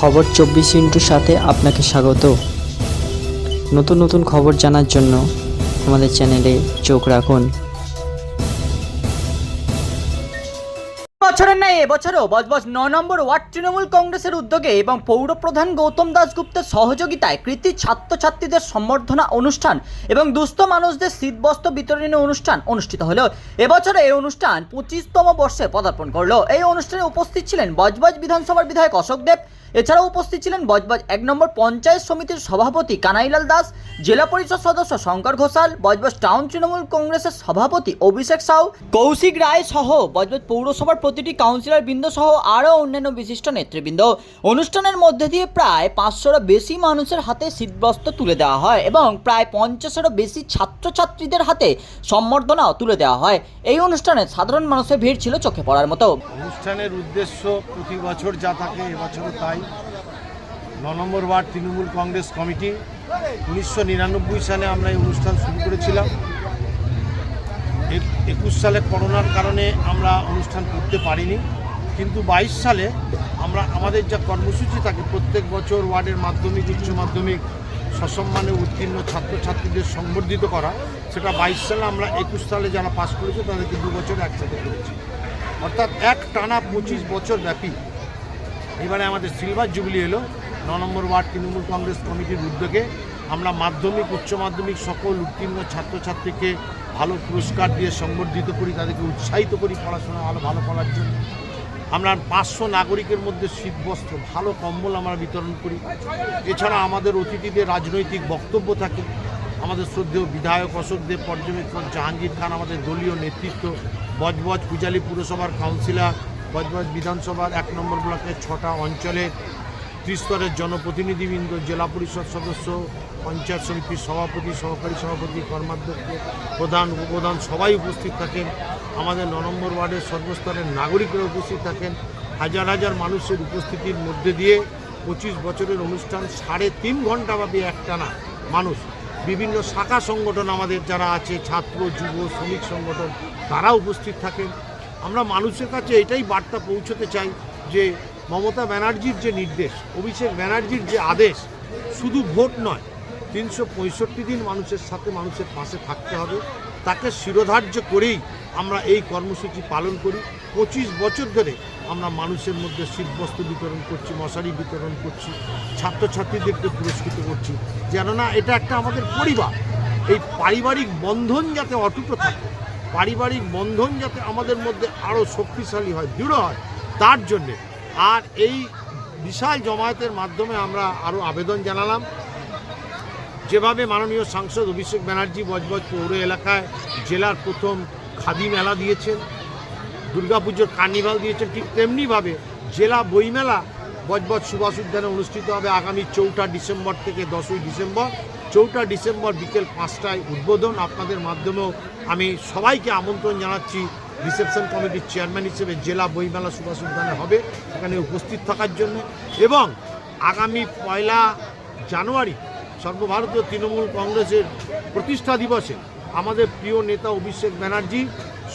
খবর চব্বিশ ইন্টুর সাথে আপনাকে স্বাগত। নতুন নতুন খবর জানার জন্য আমাদের চ্যানেলে চোখ রাখুন। বছরের ন্যায় এবছরও বজবজ ন নম্বর ওয়ার্ড তৃণমূল কংগ্রেসের উদ্যোগে এবং পৌরপ্রধান গৌতম দাসগুপ্তের সহযোগিতায় কৃতি ছাত্রছাত্রীদের সম্বর্ধনা অনুষ্ঠান এবং দুস্থ মানুষদের শীতবস্ত্র বিতরণী অনুষ্ঠান অনুষ্ঠিত হলো। এবছরে এই অনুষ্ঠান পঁচিশতম বর্ষে পদার্পণ করল। এই অনুষ্ঠানে উপস্থিত ছিলেন বজবজ বিধানসভার বিধায়ক অশোক দেব এছাড়াও উপস্থিত ছিলেন বজবজ এক নম্বর পঞ্চায়েত সমিতির সভাপতি কানাইলাল দাস, জেলা পরিষদ সদস্য শঙ্কর ঘোষাল, বজবজ টাউন তৃণমূল কংগ্রেসের সভাপতি অভিষেক সাউ, কৌশিক রায় সহ বজবজ পৌরসভার প্রতিটি কাউন্সিলর বৃন্দ সহ আরও অন্যান্য বিশিষ্ট নেতৃবৃন্দ। অনুষ্ঠানের মধ্যে দিয়ে প্রায় পাঁচশোরও বেশি মানুষের হাতে শীতবস্ত্র তুলে দেওয়া হয় এবং প্রায় পঞ্চাশেরও বেশি ছাত্রছাত্রীদের হাতে সম্বর্ধনাও তুলে দেওয়া হয়। এই অনুষ্ঠানে সাধারণ মানুষের ভিড় ছিল চোখে পড়ার মতো। অনুষ্ঠানের উদ্দেশ্য প্রতি বছর যা থাকে, এবছরও তাই। ন নম্বর ওয়ার্ড তৃণমূল কংগ্রেস কমিটি। উনিশশো নিরানব্বই সালে আমরা এই অনুষ্ঠান শুরু করেছিলাম। একুশ সালে করোনার কারণে আমরা অনুষ্ঠান করতে পারিনি। কিন্তু বাইশ সালে আমরা, আমাদের যা কর্মসূচি থাকে, প্রত্যেক বছর ওয়ার্ডের মাধ্যমিক, উচ্চ মাধ্যমিক, সসম্মানে উত্তীর্ণ ছাত্রছাত্রীদের সংবর্ধিত করা, সেটা বাইশ সালে আমরা একুশ সালে যারা পাশ করেছে, তাদেরকে দু বছর একসাথে করেছি। অর্থাৎ এক টানা পঁচিশ বছর ব্যাপী এবারে আমাদের সিলভার জুবলি এলো। ন নম্বর ওয়ার্ড তৃণমূল কংগ্রেস কমিটির উদ্যোগে আমরা মাধ্যমিক, উচ্চ মাধ্যমিক সকল উত্তীর্ণ ছাত্রছাত্রীকে ভালো পুরস্কার দিয়ে সংবর্ধিত করি, তাদেরকে উৎসাহিত করি পড়াশোনা ভালো ভালো করার জন্য। আমরা পাঁচশো নাগরিকের মধ্যে শীতবস্ত্র ভালো কম্বল আমরা বিতরণ করি। এছাড়া আমাদের অতিথিদের রাজনৈতিক বক্তব্য থাকে। আমাদের শ্রদ্ধেয় বিধায়ক অশোক দেব, পর্যবেক্ষক জাহাঙ্গীর খান, আমাদের দলীয় নেতৃত্ব, বজবজ পূজালী পুরসভার কাউন্সিলর বজবজ বিধানসভার এক নম্বর ব্লকের ছটা অঞ্চলে ত্রিস্তরের জনপ্রতিনিধিবৃন্দ, জেলা পরিষদ সদস্য, পঞ্চায়েত সমিতির সভাপতি, সহকারী সভাপতি, কর্মাধ্যক্ষ, প্রধান, উপপ্রধান সবাই উপস্থিত থাকেন। আমাদের ন নম্বর ওয়ার্ডের সর্বস্তরের নাগরিকরা উপস্থিত থাকেন। হাজার হাজার মানুষের উপস্থিতির মধ্যে দিয়ে পঁচিশ বছরের অনুষ্ঠান সাড়ে তিন ঘন্টাব্যাপী একটানা মানুষ। বিভিন্ন শাখা সংগঠন আমাদের যারা আছে, ছাত্র, যুব, শ্রমিক সংগঠন, তারা উপস্থিত থাকেন। আমরা মানুষের কাছে এটাই বার্তা পৌঁছতে চাই যে মমতা ব্যানার্জির যে নির্দেশ, অভিষেক ব্যানার্জির যে আদেশ, শুধু ভোট নয়, তিনশো দিন মানুষের সাথে মানুষের পাশে থাকতে হবে। তাকে শিরোধার্য করেই আমরা এই কর্মসূচি পালন করি। পঁচিশ বছর ধরে আমরা মানুষের মধ্যে শীতবস্ত্র বিতরণ করছি, মশারি বিতরণ করছি, ছাত্রছাত্রীদেরকে পুরস্কৃত করছি। যেন না এটা একটা আমাদের পরিবার, এই পারিবারিক বন্ধন যাতে অটুট থাকে পারিবারিক বন্ধন যাতে আমাদের মধ্যে আরও শক্তিশালী হয়, দৃঢ় হয়, তার জন্যে। আর এই বিশাল জমায়েতের মাধ্যমে আমরা আরও আবেদন জানালাম। যেভাবে মাননীয় সাংসদ অভিষেক ব্যানার্জি বজবজ পৌর এলাকায় জেলার প্রথম খাদি মেলা দিয়েছেন, দুর্গাপুজোর কার্নিভাল দিয়েছেন, ঠিক তেমনিভাবে জেলা বইমেলা বজবজ সুভাষ উদ্যানে অনুষ্ঠিত হবে আগামী চৌঠা ডিসেম্বর থেকে দশই ডিসেম্বর। চৌঠা ডিসেম্বর বিকেল পাঁচটায় উদ্বোধন। আপনাদের মাধ্যমেও আমি সবাইকে আমন্ত্রণ জানাচ্ছি। রিসেপশন কমিটির চেয়ারম্যান হিসেবে জেলা বইমেলা সুভাষ উদ্যানে হবে। সেখানে উপস্থিত থাকার জন্য এবং আগামী পয়লা জানুয়ারি সর্বভারতীয় তৃণমূল কংগ্রেসের প্রতিষ্ঠা দিবসে আমাদের প্রিয় নেতা অভিষেক ব্যানার্জি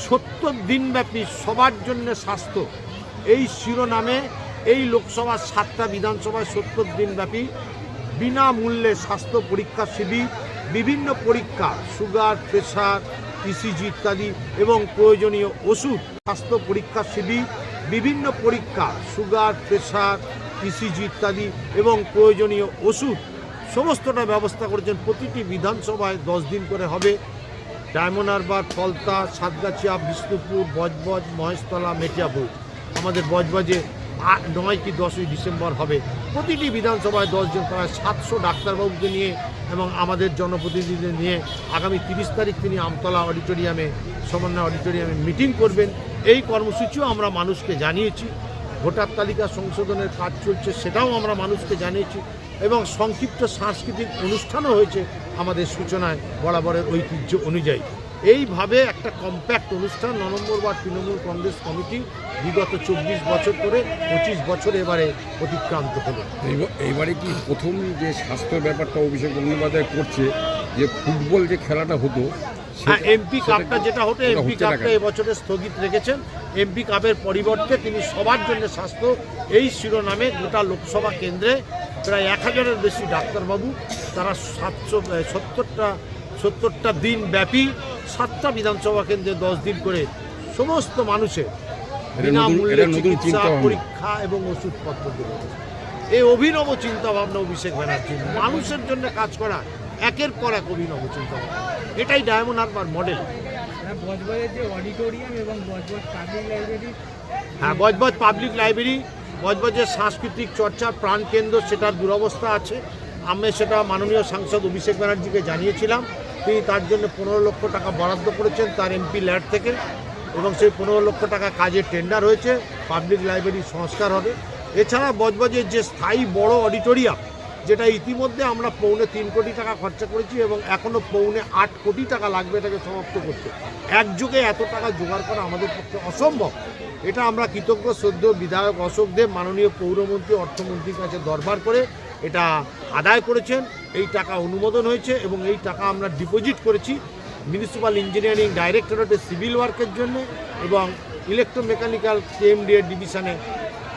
সত্তর দিনব্যাপী সবার জন্য স্বাস্থ্য। এই শিরোনামে এই লোকসভার সাতটা বিধানসভায় সত্তর দিনব্যাপী বিনামূল্যে স্বাস্থ্য পরীক্ষা শিবির, বিভিন্ন পরীক্ষা, সুগার, প্রেশার ইসিজি ইত্যাদি এবং প্রয়োজনীয় ওষুধ, স্বাস্থ্য পরীক্ষা শিবির, বিভিন্ন পরীক্ষা, সুগার, প্রেশার ইসিজি ইত্যাদি এবং প্রয়োজনীয় ওষুধ, সমস্তটা ব্যবস্থা করেছেন। প্রতিটি বিধানসভায় দশ দিন করে হবে। ডায়মন্ড হারবার ফলতা সাতগাছিয়া, বিষ্ণুপুর, বজবজ, মহেশতলা, মেটিয়াপুর। আমাদের বজবজে নয় কি দশই ডিসেম্বর হবে। প্রতিটি বিধানসভায় দশজন, প্রায় সাতশো ডাক্তারবাবুকে নিয়ে এবং আমাদের জনপ্রতিনিধিদের নিয়ে আগামী তিরিশ তারিখ তিনি আমতলা অডিটোরিয়ামে, সমন্বয় অডিটোরিয়ামে মিটিং করবেন। এই কর্মসূচিও আমরা মানুষকে জানিয়েছি। ভোটার তালিকা সংশোধনের কাজ চলছে, সেটাও আমরা মানুষকে জানিয়েছি এবং সংক্ষিপ্ত সাংস্কৃতিক অনুষ্ঠানও হয়েছে আমাদের সূচনায় বরাবরের ঐতিহ্য অনুযায়ী। এইভাবে একটা কম্প্যাক্ট অনুষ্ঠান ন নম্বর ওয়ার্ড তৃণমূল কংগ্রেস কমিটি বিগত চব্বিশ বছর করে পঁচিশ বছর এবারে অতিক্রান্ত হলো। এইবা- এইবারে কি প্রথম যে স্বাস্থ্য ব্যাপারটা অভিষেক বন্দ্যোপাধ্যায় করছে যে ফুটবল যে খেলাটা হতো হ্যাঁ এমপি কাপটা যেটা হতো এমপি কাপটা এবছরে স্থগিত রেখেছেন। এমপি কাপের পরিবর্তে তিনি সবার জন্য স্বাস্থ্য এই শিরোনামে গোটা লোকসভা কেন্দ্রে প্রায় এক হাজারের বেশি ডাক্তারবাবু তারা সাতশো সত্তরটা সত্তরটা দিন ব্যাপী সাতটা বিধানসভা কেন্দ্রে দশ দিন করে সমস্ত মানুষের বিনামূল্যে চিকিৎসা পরীক্ষা এবং ওষুধপত্র দেবে। এই অভিনব চিন্তাভাবনা অভিষেক ব্যানার্জি মানুষের জন্য কাজ করা একের পর এক অভিনব চিন্তাভাবনা। এটাই ডায়মন্ড হারবার মডেল। হ্যাঁ, বজবজের এবং বজবজ পাবলিক লাইব্রেরি। হ্যাঁ বজবজ পাবলিক লাইব্রেরি বজবজের সাংস্কৃতিক চর্চার প্রাণকেন্দ্র সেটার দুরবস্থা আছে। আমি সেটা মাননীয় সাংসদ অভিষেক ব্যানার্জিকে জানিয়েছিলাম। তিনি তার জন্য পনেরো লক্ষ টাকা বরাদ্দ করেছেন তার এমপি ল্যাড থেকে এবং সেই পনেরো লক্ষ টাকা কাজের টেন্ডার হয়েছে পাবলিক লাইব্রেরি সংস্কার হবে। এছাড়া বজবজের যে স্থায়ী বড় অডিটোরিয়াম যেটা ইতিমধ্যে আমরা পৌনে তিন কোটি টাকা খরচা করেছি এবং এখনও পৌনে আট কোটি টাকা লাগবে এটাকে সমাপ্ত করতে। একযোগে এত টাকা জোগাড় করা আমাদের পক্ষে অসম্ভব। এটা আমরা কৃতজ্ঞ সদ্য বিধায়ক অশোক দেব, মাননীয় পৌরমন্ত্রী, অর্থমন্ত্রীর কাছে দরবার করে এটা আদায় করেছেন, এই টাকা অনুমোদন হয়েছে এবং এই টাকা আমরা ডিপোজিট করেছি মিউনিসিপ্যাল ইঞ্জিনিয়ারিং ডাইরেক্টরেটের সিভিল ওয়ার্কের জন্য এবং ইলেকট্রোমেকানিক্যাল কেএমডিএ ডিভিশনে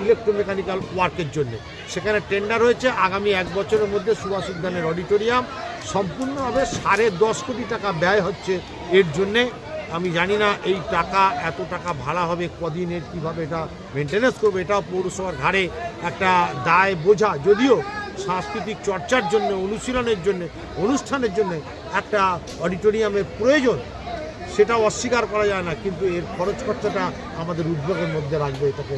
ইলেকট্রোমেকানিক্যাল ওয়ার্কের জন্য। সেখানে টেন্ডার হয়েছে, আগামী এক বছরের মধ্যে সুভাষ উদ্যানের অডিটোরিয়াম সম্পূর্ণভাবে সাড়ে দশ কোটি টাকা ব্যয় হচ্ছে এর জন্যে। আমি জানি না এই টাকা, এত টাকা ভাড়া হবে, কদিনের কীভাবে এটা মেনটেন্যান্স করবে, এটাও পৌরসভার ঘাড়ে একটা দায় বোঝা। যদিও সাংস্কৃতিক চর্চার জন্য, অনুশীলনের জন্য, অনুষ্ঠানের জন্য একটা অডিটোরিয়ামের প্রয়োজন সেটা অস্বীকার করা যায় না, কিন্তু এর খরচ খরচাটা আমাদের উদ্যোগের মধ্যে রাখবে এটাকে।